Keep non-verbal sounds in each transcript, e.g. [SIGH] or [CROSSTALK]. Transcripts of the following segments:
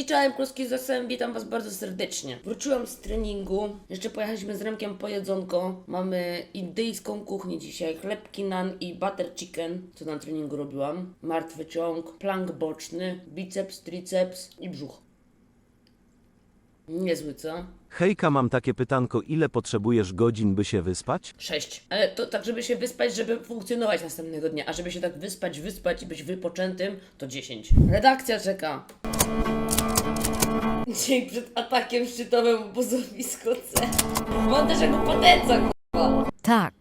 Cześć, czołem, kluski z OSM, witam was bardzo serdecznie. Wróciłam z treningu, jeszcze pojechaliśmy z Remkiem po jedzonko. Mamy indyjską kuchnię dzisiaj, chlebki nan i butter chicken, co na treningu robiłam. Martwy ciąg, plank boczny, biceps, triceps i brzuch. Niezły, co? Hejka, mam takie pytanko, ile potrzebujesz godzin, by się wyspać? Sześć. Ale to tak, żeby się wyspać, żeby funkcjonować następnego dnia. A żeby się tak wyspać, wyspać i być wypoczętym, to 10. Redakcja czeka. Dzień przed atakiem szczytowym obozowisko C. Mam też jako potencja, kurwa. Tak.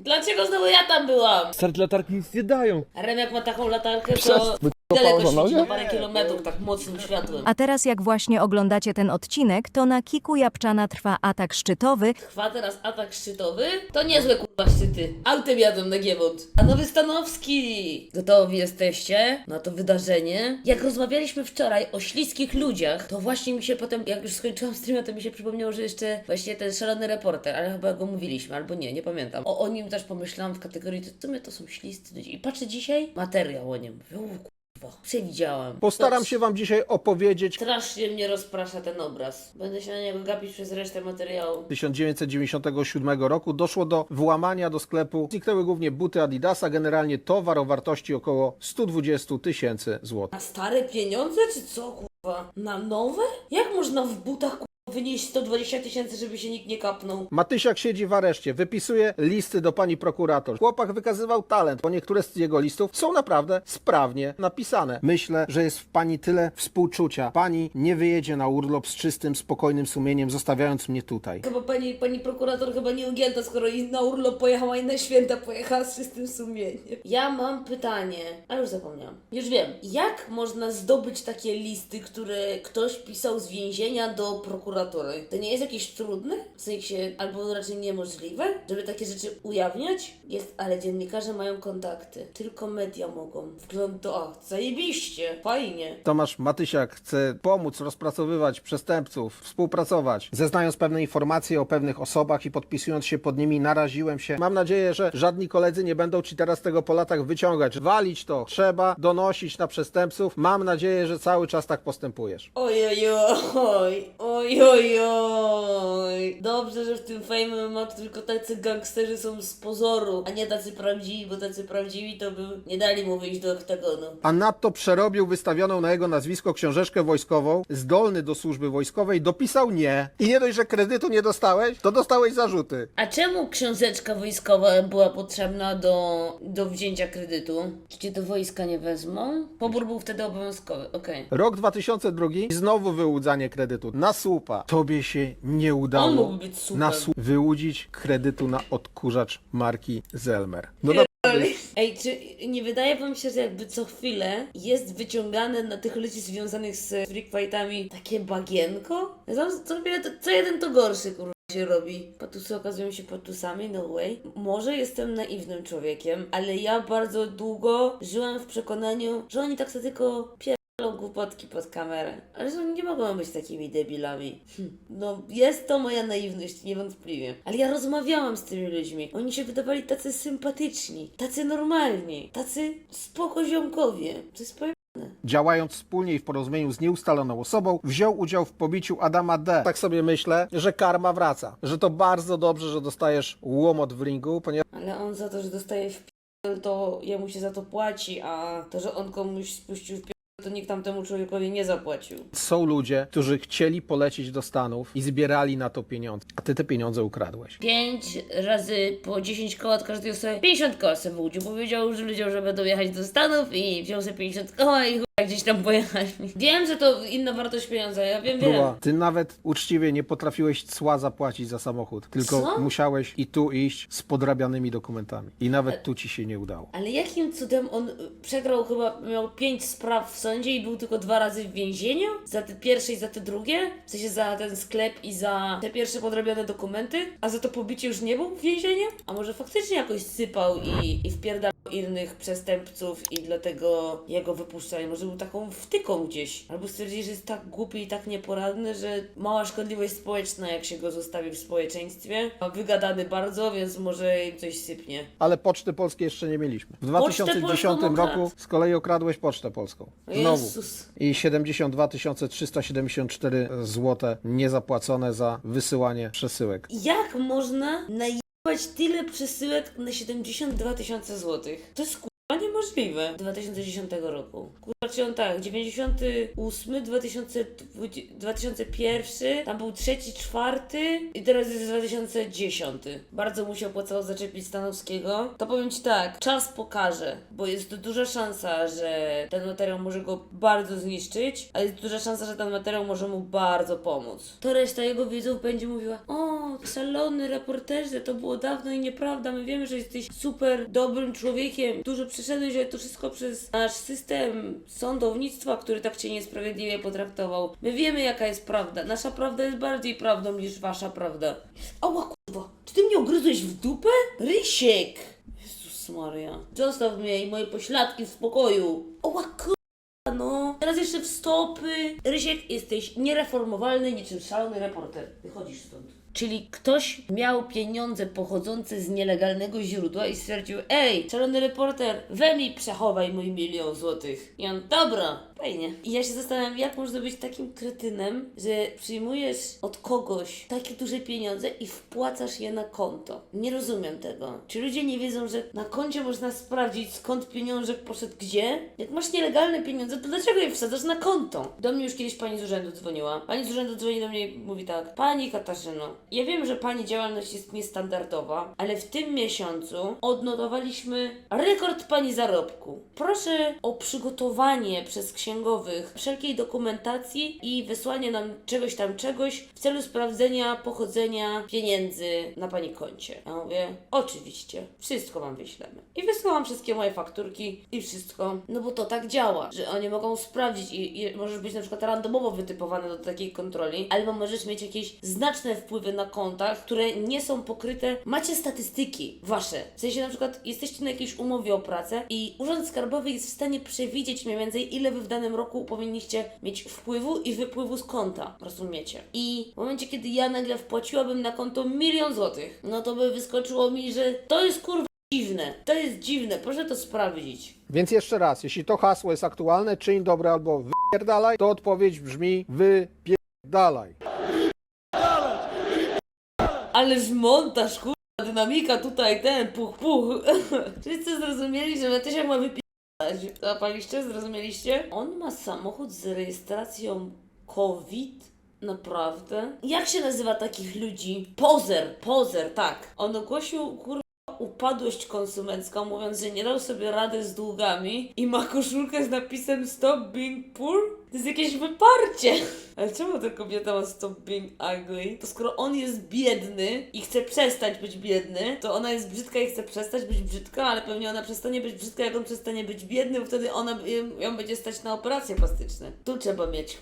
Dlaczego znowu ja tam byłam? Start latarki nic nie dają. A Remek ma taką latarkę, to daleko świeci na parę kilometrów, tak mocnym światłem. A teraz jak właśnie oglądacie ten odcinek, to na Kiku Japczana trwa atak szczytowy, Trwa teraz atak szczytowy? To niezłe kurwa szczyty. Autem jadą na Giewont. A nowy Stanowski! Gotowi jesteście na to wydarzenie? Jak rozmawialiśmy wczoraj o śliskich ludziach, to właśnie mi się potem, jak już skończyłam streama, to mi się przypomniało, że jeszcze właśnie ten szalony reporter, ale chyba go mówiliśmy, albo nie, nie pamiętam. O, o nim też pomyślałam w kategorii, to co my to są śliscy ludzie. I patrzę dzisiaj, materiał o nim. Mówię, o przewidziałam. Postaram się wam dzisiaj opowiedzieć Strasznie mnie rozprasza ten obraz. Będę się na niego gapić przez resztę materiału. 1997 roku doszło do włamania do sklepu. Zniknęły głównie buty Adidasa, generalnie towar o wartości około 120 tysięcy złotych. Na stare pieniądze, czy co, kurwa? Na nowe? Jak można w butach, wynieść 120 tysięcy, żeby się nikt nie kapnął? Matysiak siedzi w areszcie, wypisuje listy do pani prokurator. Chłopak wykazywał talent, bo niektóre z jego listów są naprawdę sprawnie napisane. Myślę, że jest w pani tyle współczucia. Pani nie wyjedzie na urlop z czystym, spokojnym sumieniem, zostawiając mnie tutaj. Chyba pani, pani prokurator chyba nie ugięta, skoro i na urlop pojechała i na święta pojechała z czystym sumieniem. Ja mam pytanie, a już zapomniałam. Już wiem, jak można zdobyć takie listy, które ktoś pisał z więzienia do prokuratury? To nie jest jakieś trudne? W sensie, albo raczej niemożliwe, żeby takie rzeczy ujawniać? Jest, ale dziennikarze mają kontakty. Tylko media mogą. Wgląd do akt. Zajebiście. Fajnie. Tomasz Matysiak chce pomóc rozpracowywać przestępców, współpracować. Zeznając pewne informacje o pewnych osobach i podpisując się pod nimi, naraziłem się. Mam nadzieję, że żadni koledzy nie będą ci teraz tego po latach wyciągać. Walić to trzeba, donosić na przestępców. Mam nadzieję, że cały czas tak postępujesz. Oj, oj, oj, oj, oj, oj. Dobrze, że w tym Fame to tylko tacy gangsterzy są z pozoru, a nie tacy prawdziwi, bo tacy prawdziwi to by nie dali mu wyjść do oktagonu. A nadto przerobił wystawioną na jego nazwisko książeczkę wojskową, zdolny do służby wojskowej, dopisał nie. I nie dość, że kredytu nie dostałeś, to dostałeś zarzuty. A czemu książeczka wojskowa była potrzebna do, do wzięcia kredytu? Czy cię do wojska nie wezmą? Pobór był wtedy obowiązkowy, okej. Rok 2002 i znowu wyłudzanie kredytu na słupa. Tobie się nie udało On mógłby być słupem. na słup wyłudzić kredytu na odkurzacz marki Zelmer. No dobra, Ej, czy nie wydaje wam się, że jakby co chwilę jest wyciągane na tych ludzi związanych z freak fightami takie bagienko? Znam co, chwilę to, co jeden to gorszy, kurwa, się robi. Patusy okazują się patusami, no way. Może jestem naiwnym człowiekiem, ale ja bardzo długo żyłam w przekonaniu, że oni tak sobie tylko pierdolą głupotki pod kamerę. Ale że oni nie mogą być takimi debilami. Hm. No, jest to moja naiwność, niewątpliwie. Ale ja rozmawiałam z tymi ludźmi. Oni się wydawali tacy sympatyczni, tacy normalni, tacy spokoziomkowie. To jest powiem... działając wspólnie i w porozumieniu z nieustaloną osobą, wziął udział w pobiciu Adama D. Tak sobie myślę, że karma wraca. Że to bardzo dobrze, że dostajesz łomot w ringu, ponieważ Ale on za to, że dostaje w to jemu się za to płaci, a to, że on komuś spuścił w to nikt tamtemu człowiekowi nie zapłacił. są ludzie, którzy chcieli polecieć do Stanów i zbierali na to pieniądze. A ty te pieniądze ukradłeś. 5 razy po 10 koła od każdej osoby, 50 koła sobie wyłudził. Powiedział że ludziom, że będą jechać do Stanów i wziął sobie 50 koła i chuj, gdzieś tam pojechali. Wiem, że to inna wartość pieniądza, ja wiem, wiem. Była. Ty nawet uczciwie nie potrafiłeś cła zapłacić za samochód, tylko Co? musiałeś i tu iść z podrabianymi dokumentami. I nawet tu ci się nie udało. Ale jakim cudem on y, przegrał chyba, miał pięć spraw w sądzie i był tylko dwa razy w więzieniu? Za te pierwsze i za te drugie? W sensie za ten sklep i za te pierwsze podrabiane dokumenty? A za to pobicie już nie był w więzieniu? A może faktycznie jakoś sypał i, i wpierdalał innych przestępców i dlatego jego wypuszczali. Może był taką wtyką gdzieś. Albo stwierdzili, że jest tak głupi i tak nieporadny, że mała szkodliwość społeczna, jak się go zostawi w społeczeństwie. Wygadany bardzo, więc może im coś sypnie. Ale Poczty Polskiej jeszcze nie mieliśmy. W Pocztę 2010 Polską roku okradł. z kolei okradłeś Pocztę Polską. Znowu. Jezus. I 72 374 zł niezapłacone za wysyłanie przesyłek. Jak można najebać tyle przesyłek na 72 tysiące złotych? To jest kurwa niemożliwe. 2010 roku. Kurwa, czy on tak, 98, 2020, 2001, tam był trzeci, czwarty i teraz jest 2010. Bardzo mu się opłacało zaczepić Stanowskiego. To powiem Ci tak, czas pokaże, bo jest duża szansa, że ten materiał może go bardzo zniszczyć, a jest duża szansa, że ten materiał może mu bardzo pomóc. To reszta jego widzów będzie mówiła, o, szalony reporterze, to było dawno i nieprawda, my wiemy, że jesteś super dobrym człowiekiem, dużo przeszedłeś, ale to wszystko przez nasz system sądownictwa, który tak cię niesprawiedliwie potraktował. My wiemy, jaka jest prawda. Nasza prawda jest bardziej prawdą niż wasza prawda. Ała kurwa, czy ty mnie ugryzłeś w dupę? Rysiek! Jezus Maria. Zostaw mnie i moje pośladki w spokoju. Ała kurwa, no. Teraz jeszcze w stopy. Rysiek, jesteś niereformowalny niczym szalony reporter. Wychodzisz stąd. Czyli ktoś miał pieniądze pochodzące z nielegalnego źródła i stwierdził, ej, szalony reporter, we mi przechowaj mój milion złotych. I on, dobra, fajnie. I ja się zastanawiam, jak można być takim kretynem, że przyjmujesz od kogoś takie duże pieniądze i wpłacasz je na konto. Nie rozumiem tego. Czy ludzie nie wiedzą, że na koncie można sprawdzić, skąd pieniążek poszedł gdzie? Jak masz nielegalne pieniądze, to dlaczego je wsadzasz na konto? Do mnie już kiedyś pani z urzędu dzwoniła. Pani z urzędu dzwoni do mnie i mówi tak, pani Katarzyno, ja wiem, że pani działalność jest niestandardowa, ale w tym miesiącu odnotowaliśmy rekord pani zarobku. Proszę o przygotowanie przez księgowych wszelkiej dokumentacji i wysłanie nam czegoś tam czegoś w celu sprawdzenia pochodzenia pieniędzy na pani koncie. Ja mówię, oczywiście, wszystko wam wyślemy. I wysłałam wszystkie moje fakturki i wszystko, no bo to tak działa, że oni mogą sprawdzić i, i możesz być na przykład randomowo wytypowany do takiej kontroli, albo możesz mieć jakieś znaczne wpływy na kontach, które nie są pokryte. Macie statystyki wasze. W sensie na przykład jesteście na jakiejś umowie o pracę i Urząd Skarbowy jest w stanie przewidzieć mniej więcej, ile wy w danym roku powinniście mieć wpływu i wypływu z konta. Rozumiecie? I w momencie, kiedy ja nagle wpłaciłabym na konto milion złotych, no to by wyskoczyło mi, że to jest kurwa dziwne. To jest dziwne. Proszę to sprawdzić. Więc jeszcze raz, jeśli to hasło jest aktualne, czyń dobre albo wypierdalaj, to odpowiedź brzmi wypierdalaj. Ależ montaż, kurwa, dynamika tutaj, ten, puch, puch. [LAUGHS] Wszyscy zrozumieli, że Matysiak ma wypisać. Zapaliście? Zrozumieliście? On ma samochód z rejestracją COVID? Naprawdę? Jak się nazywa takich ludzi? Pozer, pozer, tak. On ogłosił, kurwa, upadłość konsumencką, mówiąc, że nie dał sobie rady z długami i ma koszulkę z napisem Stop Being Poor? To jest jakieś wyparcie. [LAUGHS] Ale czemu ta kobieta ma Stop Being Ugly? To skoro on jest biedny i chce przestać być biedny, to ona jest brzydka i chce przestać być brzydka, ale pewnie ona przestanie być brzydka, jak on przestanie być biedny, bo wtedy ona ją będzie stać na operacje plastyczne. Tu trzeba mieć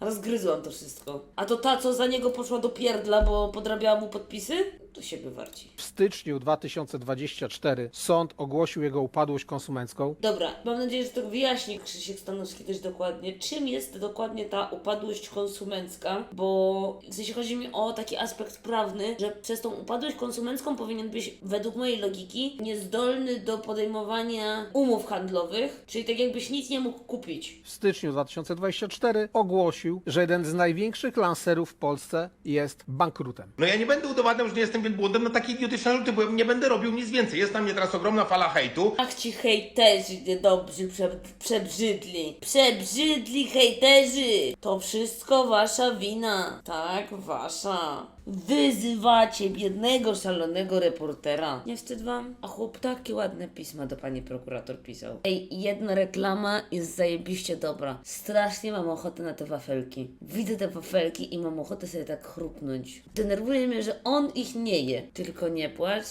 Rozgryzłam to wszystko. A to ta, co za niego poszła do pierdla, bo podrabiała mu podpisy? To się wywarci. W styczniu 2024 sąd ogłosił jego upadłość konsumencką. Dobra, mam nadzieję, że to wyjaśni Krzysiek Stanowski też dokładnie, czym jest dokładnie ta upadłość konsumencka, bo w sensie chodzi mi o taki aspekt prawny, że przez tą upadłość konsumencką powinien być, według mojej logiki, niezdolny do podejmowania umów handlowych, czyli tak jakbyś nic nie mógł kupić. W styczniu 2024 ogłosił, że jeden z największych lancerów w Polsce jest bankrutem. No ja nie będę udowadniał, że nie jestem wielbłądem na takie idiotyczne rzuty, bo ja nie będę robił nic więcej. Jest na mnie teraz ogromna fala hejtu. Ach ci hejterzy niedobrzy, prze, przebrzydli. Przebrzydli hejterzy! To wszystko wasza wina. Tak, wasza. Wyzywacie biednego, szalonego reportera. Nie wstyd wam? A chłop takie ładne pisma do pani prokurator pisał. Ej, jedna reklama jest zajebiście dobra. Strasznie mam ochotę na te wafelki. Widzę te wafelki i mam ochotę sobie tak chrupnąć. Denerwuje mnie, że on ich nie je. Tylko nie płacz.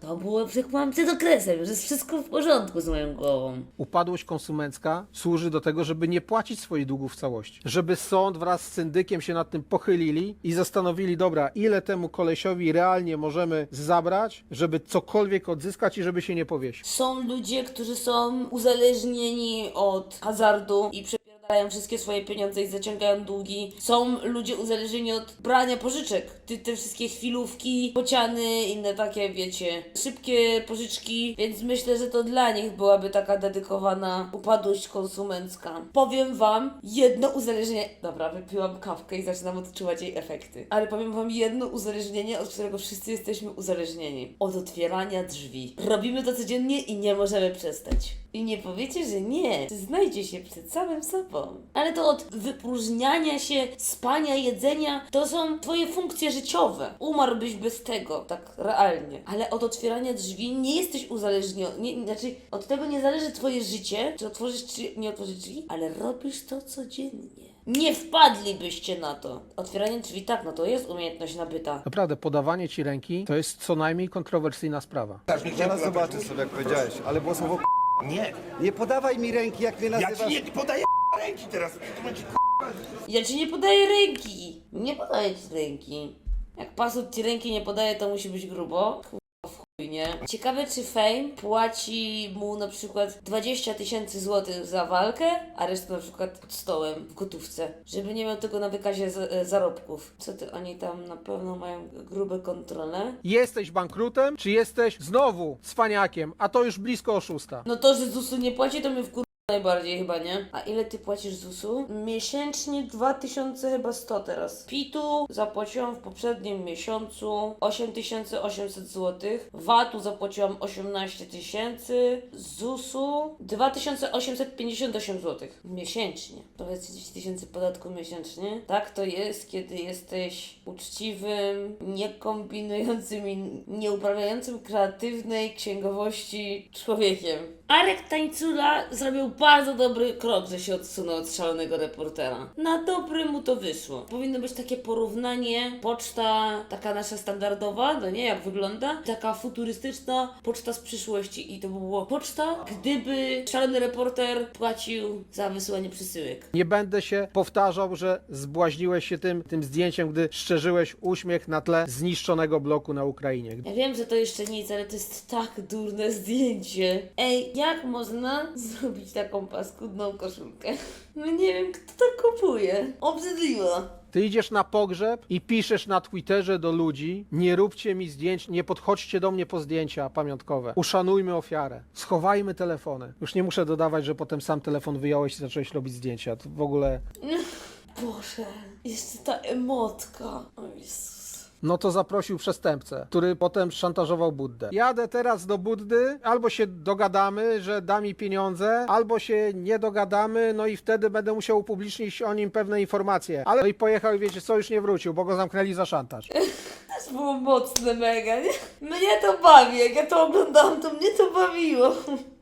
To było przekłamam przed okresem, że jest wszystko w porządku z moją głową. Upadłość konsumencka służy do tego, żeby nie płacić swoich długów w całości. Żeby sąd wraz z syndykiem się nad tym pochylili i zastanowili, dobra, ile temu kolesiowi realnie możemy zabrać, żeby cokolwiek odzyskać i żeby się nie powiesił. Są ludzie, którzy są uzależnieni od hazardu i przepierają wszystkie swoje pieniądze i zaciągają długi. Są ludzie uzależnieni od brania pożyczek. Ty, te wszystkie chwilówki, pociany, inne takie, wiecie, szybkie pożyczki, więc myślę, że to dla nich byłaby taka dedykowana upadłość konsumencka. Powiem wam jedno uzależnienie. Dobra, wypiłam kawkę i zaczynam odczuwać jej efekty. Ale powiem wam jedno uzależnienie, od którego wszyscy jesteśmy uzależnieni. Od otwierania drzwi. Robimy to codziennie i nie możemy przestać. I nie powiecie, że nie. Znajdzie się przed samym sobą. Ale to od wypróżniania się, spania, jedzenia, to są twoje funkcje życiowe. Umarłbyś bez tego, tak realnie. Ale od otwierania drzwi nie jesteś uzależniony. Nie, znaczy, od tego nie zależy twoje życie, czy otworzysz, czy nie otworzysz drzwi, ale robisz to codziennie. Nie wpadlibyście na to. Otwieranie drzwi, tak, no to jest umiejętność nabyta. Naprawdę, podawanie ci ręki to jest co najmniej kontrowersyjna sprawa. Zaraz zobaczysz sobie, jak powiedziałeś, ale było słowo k***. Nie, Nie podawaj mi ręki, jak mnie ja nazywasz. ci nie podaję ręki teraz. To będzie Ja ci nie podaję ręki. Nie podaję ci ręki. Jak pasut ci ręki nie podaje, to musi być grubo. Nie? Ciekawe, czy Fame płaci mu na przykład 20 tysięcy złotych za walkę, a resztę na przykład pod stołem, w gotówce. Żeby nie miał tego na wykazie za, e, zarobków. Co ty, oni tam na pewno mają grube kontrole. Jesteś bankrutem, czy jesteś znowu cwaniakiem, a to już blisko oszusta. No to, że ZUS-u nie płaci, to mnie wkur... najbardziej chyba, nie? A ile ty płacisz ZUS-u? Miesięcznie 2000 chyba 100 teraz. PIT-u zapłaciłam w poprzednim miesiącu 8800 zł. VAT-u zapłaciłam 18 tysięcy. ZUS-u 2858 zł. Miesięcznie. Prawie 30 tysięcy podatku miesięcznie. Tak to jest, kiedy jesteś uczciwym, niekombinującym i nieuprawiającym kreatywnej księgowości człowiekiem. Arek Tańcula zrobił bardzo dobry krok, że się odsunął od szalonego reportera. Na dobre mu to wyszło. Powinno być takie porównanie, poczta taka nasza standardowa, no nie, jak wygląda, taka futurystyczna poczta z przyszłości i to by było poczta, gdyby szalony reporter płacił za wysyłanie przesyłek. Nie będę się powtarzał, że zbłaźniłeś się tym, tym zdjęciem, gdy szczerzyłeś uśmiech na tle zniszczonego bloku na Ukrainie. Ja wiem, że to jeszcze nic, ale to jest tak durne zdjęcie. Ej, jak można [LAUGHS] zrobić taką paskudną koszulkę? No nie wiem, kto to kupuje. Obrzydliwa. Ty idziesz na pogrzeb i piszesz na Twitterze do ludzi: Nie róbcie mi zdjęć, nie podchodźcie do mnie po zdjęcia pamiątkowe. Uszanujmy ofiarę. Schowajmy telefony. Już nie muszę dodawać, że potem sam telefon wyjąłeś i zacząłeś robić zdjęcia. To w ogóle. [LAUGHS] Boże, jeszcze ta emotka. O Jezus. No to zaprosił przestępcę, który potem szantażował Buddę. Jadę teraz do Buddy, albo się dogadamy, że da mi pieniądze, albo się nie dogadamy, no i wtedy będę musiał upublicznić o nim pewne informacje. Ale no i pojechał i wiecie co, już nie wrócił, bo go zamknęli za szantaż. [LAUGHS] Było mocne mega, nie? Mnie to bawi, jak ja to oglądałam, to mnie to bawiło.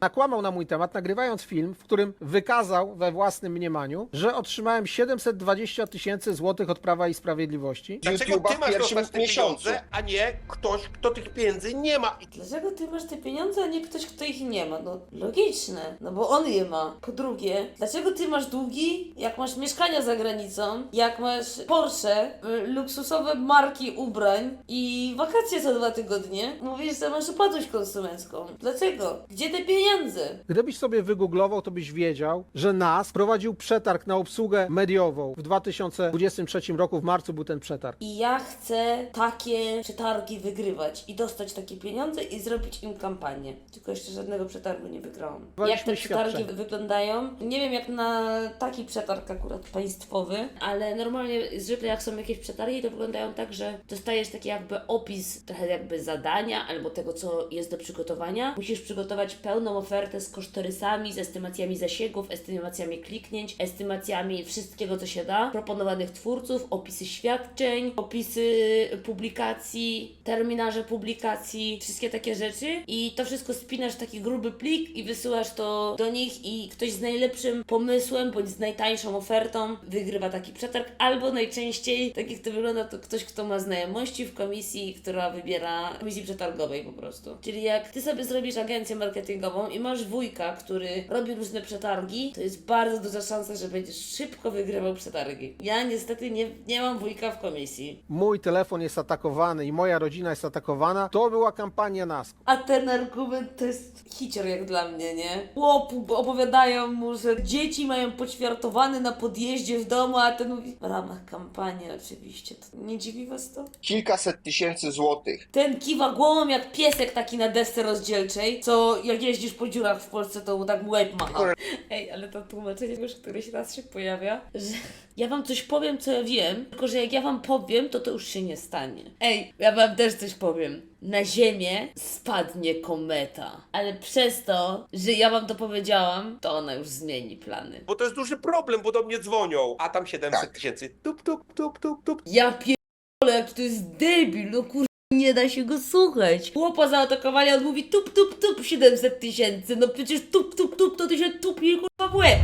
Nakłamał na mój temat, nagrywając film, w którym wykazał we własnym mniemaniu, że otrzymałem 720 tysięcy złotych od Prawa i Sprawiedliwości. Dlaczego ty masz pierwszym dostać te miesiącu. pieniądze, a nie ktoś, kto tych pieniędzy nie ma? I Dlaczego ty masz te pieniądze, a nie ktoś, kto ich nie ma? No logiczne, no bo on je ma. Po drugie, dlaczego ty masz długi, jak masz mieszkania za granicą, jak masz Porsche, y, luksusowe marki ubrań i wakacje za dwa tygodnie? Mówisz, że masz upadłość konsumencką. Dlaczego? Gdzie te pieniądze? Gdybyś sobie wygooglował, to byś wiedział, że NAS prowadził przetarg na obsługę mediową. W 2023 roku w marcu był ten przetarg. I ja chcę takie przetargi wygrywać i dostać takie pieniądze i zrobić im kampanię. Tylko jeszcze żadnego przetargu nie wygrałam. Waliśmy jak te przetargi świadczenie. wyglądają? Nie wiem jak na taki przetarg akurat państwowy, ale normalnie zwykle jak są jakieś przetargi, to wyglądają tak, że dostajesz taki jakby opis trochę jakby zadania albo tego, co jest do przygotowania. Musisz przygotować pełną ofertę z kosztorysami, z estymacjami zasięgów, estymacjami kliknięć, estymacjami wszystkiego, co się da, proponowanych twórców, opisy świadczeń, opisy publikacji, terminarze publikacji, wszystkie takie rzeczy. I to wszystko spinasz w taki gruby plik i wysyłasz to do nich i ktoś z najlepszym pomysłem bądź z najtańszą ofertą wygrywa taki przetarg, albo najczęściej, tak jak to wygląda, to ktoś, kto ma znajomości w komisji, która wybiera komisji przetargowej po prostu. Czyli jak ty sobie zrobisz agencję marketingową i masz wujka, który robi różne przetargi, to jest bardzo duża szansa, że będziesz szybko wygrywał przetargi. Ja niestety nie, nie mam wujka w komisji. Mój telefon jest atakowany i moja rodzina jest atakowana. To była kampania NASK. A ten argument to jest hicior jak dla mnie, nie? Chłopu opowiadają mu, że dzieci mają poćwiartowane na podjeździe w domu, a ten mówi w ramach kampanii oczywiście. To nie dziwi was to? Kilkaset tysięcy złotych. Ten kiwa głową jak piesek taki na desce rozdzielczej, co jak jeździsz po dziurach w Polsce, to mu tak łeb macha. Ej, ale to tłumaczenie już któryś raz się pojawia, że ja wam coś powiem, co ja wiem, tylko że jak ja wam powiem, to to już się nie stanie. Ej, ja wam też coś powiem. Na ziemię spadnie kometa, ale przez to, że ja wam to powiedziałam, to ona już zmieni plany. Bo to jest duży problem, bo do mnie dzwonią. A tam 700 Tak. tysięcy. Tup, tup, tup, tup, tup. Ja pierdolę, jak to jest debil, no kur... Nie da się go słuchać. Chłopa zaatakowali, on mówi tup, tup, tup, 700 tysięcy. No przecież tup, tup, tup, to ty się tupnie kurwa w łeb.